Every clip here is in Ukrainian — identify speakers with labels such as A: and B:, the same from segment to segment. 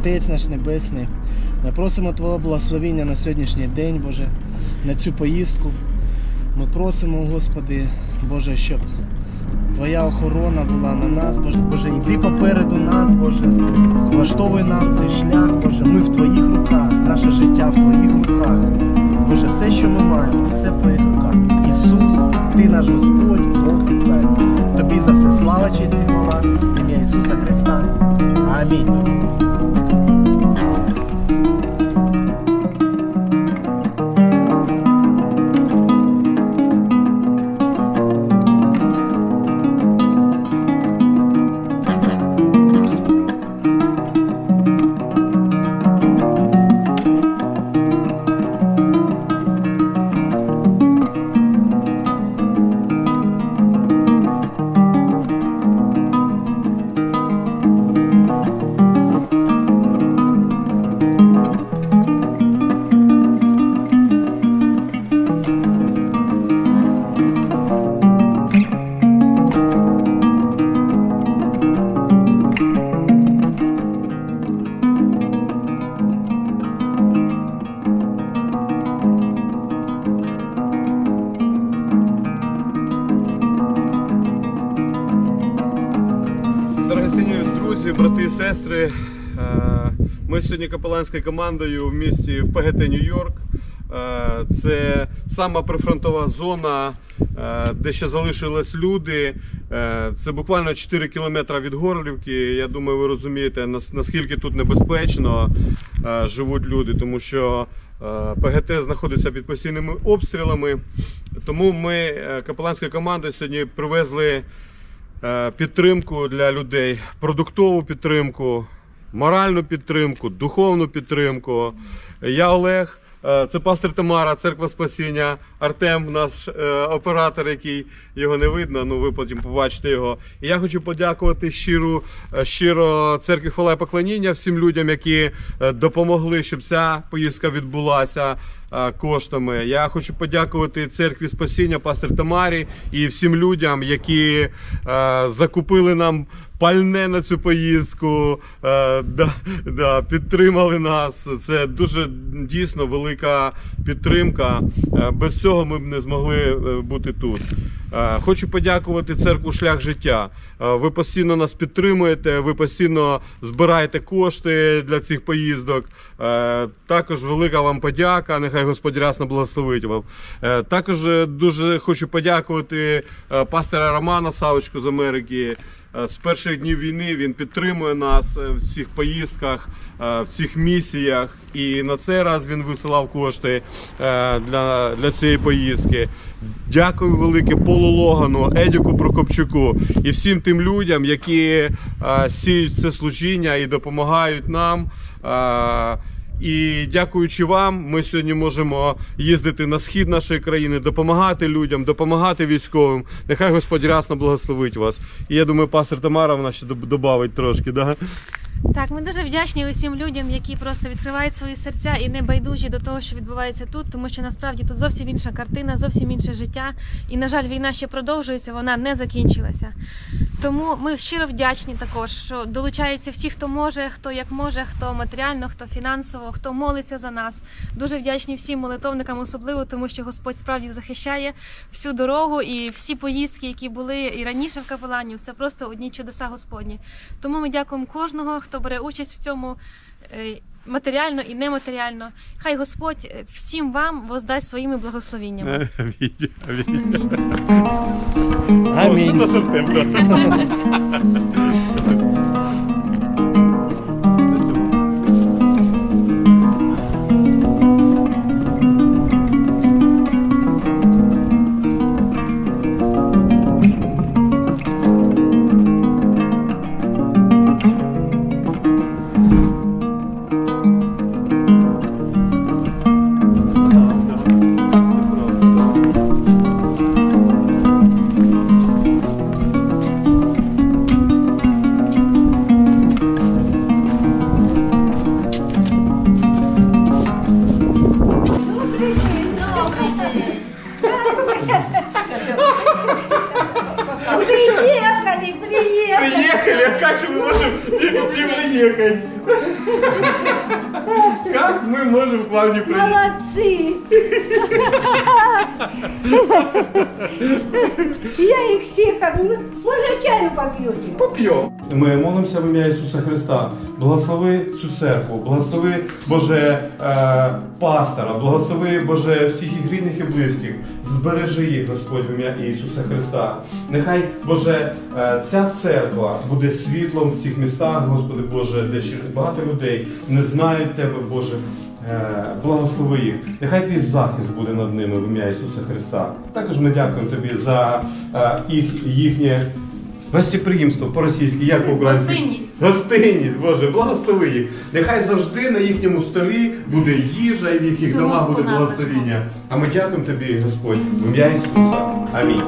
A: Отець наш Небесний. Ми просимо Твого благословення на сьогоднішній день, Боже, на цю поїздку. Ми просимо, Господи, Боже, щоб Твоя охорона була на нас, Боже. Боже, йди попереду нас, Боже. Влаштовуй нам цей шлях, Боже. Ми в Твоїх руках, наше життя в Твоїх руках. Боже, все, що ми маємо, все в Твоїх руках. Ісус, Ти наш Господь, Бог і Цар. Тобі за все слава, честь і хвала. Ісуса Христа. Амінь.
B: Сьогодні капеланською командою в місті в ПГТ Нью-Йорк. Е, Це сама прифронтова зона, е, де ще залишились люди. Е, Це буквально 4 кілометри від Горлівки. Я думаю, ви розумієте, нас- наскільки тут небезпечно живуть люди, тому що ПГТ знаходиться під постійними обстрілами. Тому ми капеланською командою сьогодні привезли підтримку для людей, продуктову підтримку, моральну підтримку, духовну підтримку. Я Олег, е, це пастор Тамара, церква Спасіння, Артем, наш е, оператор, який його не видно, ну ви потім побачите його. І я хочу подякувати щиро, е, щиро церкві хвала і поклоніння всім людям, які допомогли, щоб ця поїздка відбулася коштами. Я хочу подякувати церкві Спасіння, пастор Тамарі і всім людям, які закупили нам пальне на цю поїздку, е, да, да, підтримали нас. Це дуже дійсно велика підтримка. Е, без цього ми б не змогли е, бути тут. Хочу подякувати церкву Шлях життя. Ви постійно нас підтримуєте, ви постійно збираєте кошти для цих поїздок. Також велика вам подяка. Нехай Господь рясно благословить вам. Також дуже хочу подякувати пастора Романа Савочку з Америки. Е, З перших днів війни він підтримує нас е, в цих поїздках, е, в цих місіях. І на цей раз він висилав кошти для, для цієї поїздки. Дякую велике Полу Логану, Едіку Прокопчуку і всім тим людям, які сіють це служіння і допомагають нам. І дякуючи вам, ми сьогодні можемо їздити на схід нашої країни, допомагати людям, допомагати військовим. Нехай Господь рясно благословить вас. І я думаю, пастор Тамара вона ще додавить трошки. Да?
C: Так, ми дуже вдячні усім людям, які просто відкривають свої серця і не байдужі до того, що відбувається тут, тому що насправді тут зовсім інша картина, зовсім інше життя. І, на жаль, війна ще продовжується, вона не закінчилася. Тому ми щиро вдячні також, що долучаються всі, хто може, хто як може, хто матеріально, хто фінансово, хто молиться за нас. Дуже вдячні всім молитовникам, особливо тому, що Господь справді захищає всю дорогу і всі поїздки, які були і раніше в капеланів, це просто одні чудеса Господні. Тому ми дякуємо кожного, хто бере участь в цьому е, матеріально і нематеріально. Хай Господь е, всім вам воздасть своїми благословіннями.
B: Амінь. Амінь.
A: Амінь.
B: О,
D: Я их всех обняла. Может, чаю попьете?
B: Поп'ємо. Ми молимося в ім'я Ісуса Христа. Благослови цю церкву, благослови Боже е, пастора, благослови Боже всіх їх рідних і близьких. Збережи їх, Господь, в ім'я Ісуса Христа. Нехай, Боже, е, ця церква буде світлом в цих містах, Господи Боже, де ще багато людей не знають Тебе, Боже. Е, Благослови їх. Нехай твій захист буде над ними в ім'я Ісуса Христа. Також ми дякуємо тобі за е, їх, їхнє гостєприємство по-російськи, як по-українськи?
C: Гостинність.
B: Гостинність, Боже, благослови їх. Нехай завжди на їхньому столі буде їжа і в їхніх домах буде благословіння. А ми дякуємо тобі, Господь, в ім'я Ісуса. Амінь.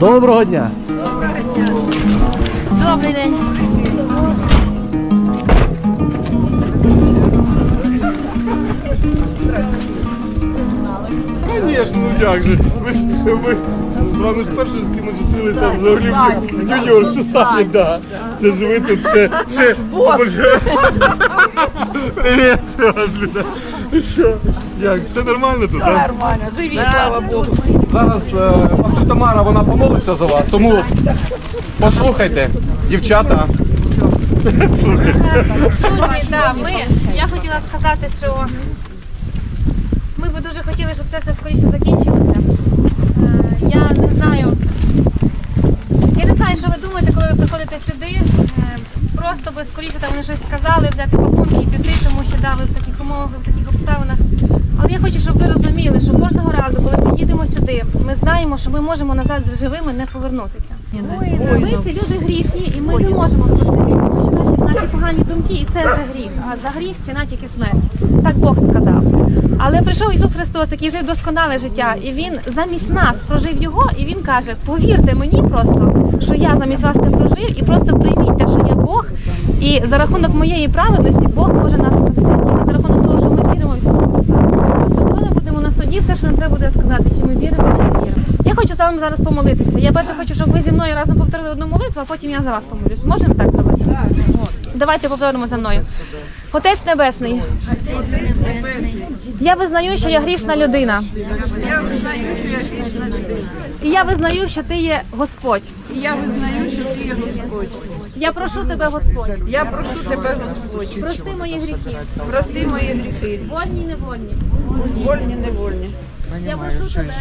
A: Доброго дня!
C: Добрий день.
B: Звісно, ну як же. Ви, ж- ви з- з вами спершу, з ким ми зустрілися взагалі в юніорші самі, да. Це ж ви тут все. все. Привіт, вас, Люда. І що? Як, все нормально тут, так?
E: Нормально, живі, слава Богу.
B: Зараз е, пастор Тамара вона помолиться за вас, тому послухайте, дівчата. Слухайте.
C: Друзі, да, ми, я хотіла сказати, що ми би дуже хотіли, щоб це все скоріше закінчилося. Е, Я не знаю. Я не знаю, що ви думаєте, коли ви приходите сюди. Е, Просто би скоріше там вони щось сказали, взяти пакунки і піти, тому що да, ви в таких умовах, ви в таких обставинах. Але я хочу, щоб ви розуміли, що кожного разу, коли ми їдемо сюди, ми знаємо, що ми можемо назад з живими не повернутися. Ми всі люди грішні, і ми не можемо що наші, наші погані думки, і це вже гріх. А за гріх ціна тільки смерть. Так Бог сказав. Але прийшов Ісус Христос, який жив досконале життя, і Він замість нас прожив його, і Він каже: повірте мені просто, що я замість вас це прожив, і просто прийміть те, що я Бог, і за рахунок моєї праведності Бог може нас спасти. Христа. Тобто, коли будемо на суді, все, що нам треба буде сказати, чи ми віримо, чи не віримо. Я хочу з вами зараз помолитися. Я перше хочу, щоб ви зі мною разом повторили одну молитву, а потім я за вас помолюсь. Можемо так зробити? Давайте повторимо за мною. Отець Небесний. Я визнаю, що я грішна людина. І я визнаю, що ти є Господь.
E: І я визнаю, що ти є Господь.
C: Я прошу тебе, Господь,
E: Я прошу тебе, Господь,
C: прости мої гріхи,
E: прости мої гріхи,
C: вольні невольні.
E: вольні, невольні.
C: Я прошу тебе,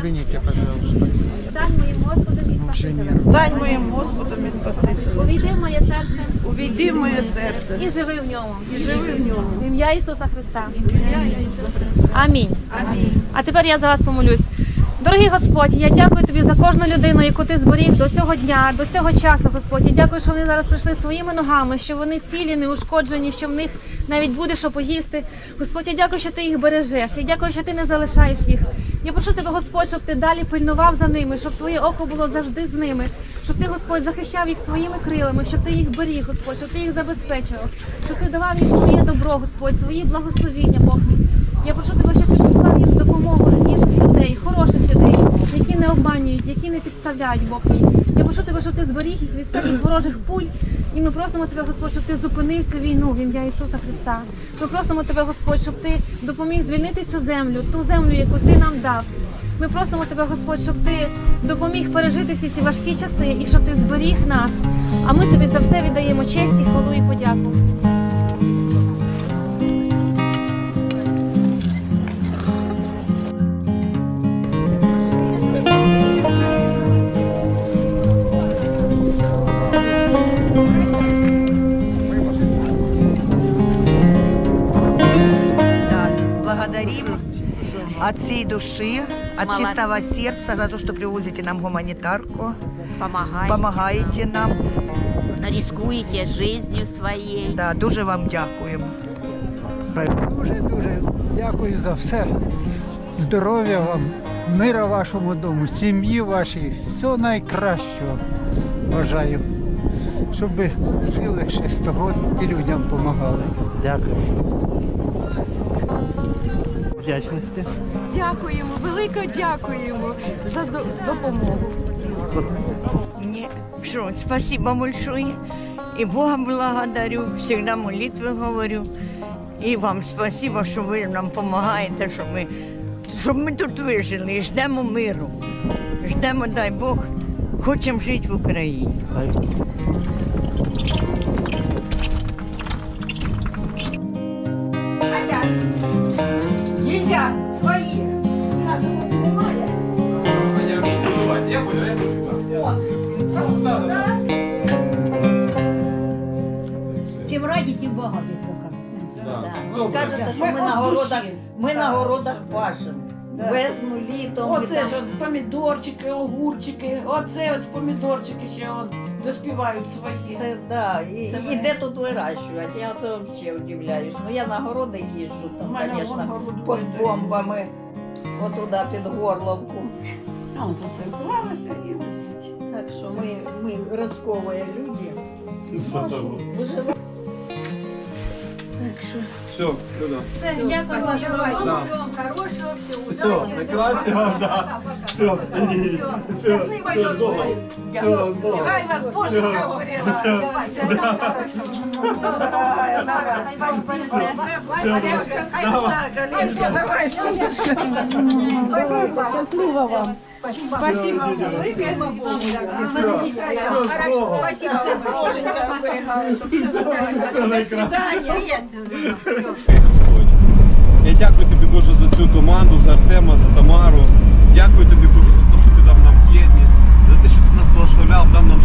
C: стань моїм Господом і Спасителем.
E: Стань моїм Господом і Спасителем.
C: Увійди в моє серце
E: Увійди в моє серце
C: і живи в ньому.
E: і живи в ньому.
C: В ім'я Ісуса Христа.
E: Ім'я Ісуса Христа.
C: Амінь.
E: Амінь.
C: А тепер я за вас помолюсь. Дорогий Господь, я дякую тобі за кожну людину, яку ти зберіг до цього дня, до цього часу, Господь. Я дякую, що вони зараз прийшли своїми ногами, що вони цілі, не ушкоджені, що в них навіть буде що поїсти. Господь, я дякую, що ти їх бережеш. Я дякую, що ти не залишаєш їх. Я прошу тебе, Господь, щоб ти далі пильнував за ними, щоб твоє око було завжди з ними, щоб ти, Господь, захищав їх своїми крилами, щоб ти їх беріг, Господь, щоб ти їх забезпечував, щоб ти давав їм своє добро, Господь, свої благословіння, Бог мій. Я прошу тебе, щоб ти послав їм допомогу ніжних людей, хороших людей, які не обманюють, які не підставляють Бог мій. Я прошу тебе, щоб ти зберіг їх від всяких ворожих пуль, І ми просимо тебе, Господь, щоб ти зупинив цю війну в ім'я Ісуса Христа. Ми просимо тебе, Господь, щоб ти допоміг звільнити цю землю, ту землю, яку ти нам дав. Ми просимо тебе, Господь, щоб ти допоміг пережити всі ці важкі часи і щоб ти зберіг нас. А ми тобі за все віддаємо честь і хвалу і подяку.
F: Благодарим от всей души, от чистого сердца за то, что привозите нам гуманитарку,
G: Помагаєте,
F: помогаете нам.
G: рискуєте життю своєю.
F: Да, дуже вам дякуємо.
H: Дуже дуже дякую за все. Здоров'я вам, мира вашому дому, сім'ї вашій, всього найкращого бажаю. Щоб ви жили ще 100 років і людям допомагали.
A: Дякую. Вдячності.
I: Дякуємо, велико дякуємо за допомогу.
J: Мне что, спасибо большое. И Бога благодарю, всегда молитвы говорю. І вам спасибо, що ви нам допомагаєте, щоб ми, щоб ми тут вижили і ждемо миру. Ждемо, дай Бог, хочемо жити в Україні.
D: Свои. Нас немає. Чим раді, тим багато.
E: Ну, скажете, що ми на городах, ми на городах пашемо. Весну, літом. Оце ж от помідорчики, огурчики, оце ось помідорчики ще от доспівають свої.
K: Це да, і,
E: Це
K: і де тут вирощувати? Я це взагалі удивляюсь. Ну я на городи їжджу
E: У
K: там,
E: мене вон
K: звісно, під бомбами. Отуда під горловку.
E: А, от оце вклалося і лежить.
K: Так що ми, ми розковує люди. Виживаємо.
B: Все, Люда.
C: Все, дякую вам.
B: Да. Все, найкраще вам, да. Все, все, все, здорово. Все, здорово.
D: Хай вас Боже говорить.
E: Так, Олежка, давай, сонечко. Щасливо вам. Спасибо велике.
B: Хорошо,
E: Спасибо, Боженька, оберігаю, щоб
B: Я дякую тобі, Боже, за цю команду, за Артема, за Тамару. Дякую тобі, Боже, за те, що ти дав нам єдність, за те, що ти нас благословляв, дав нам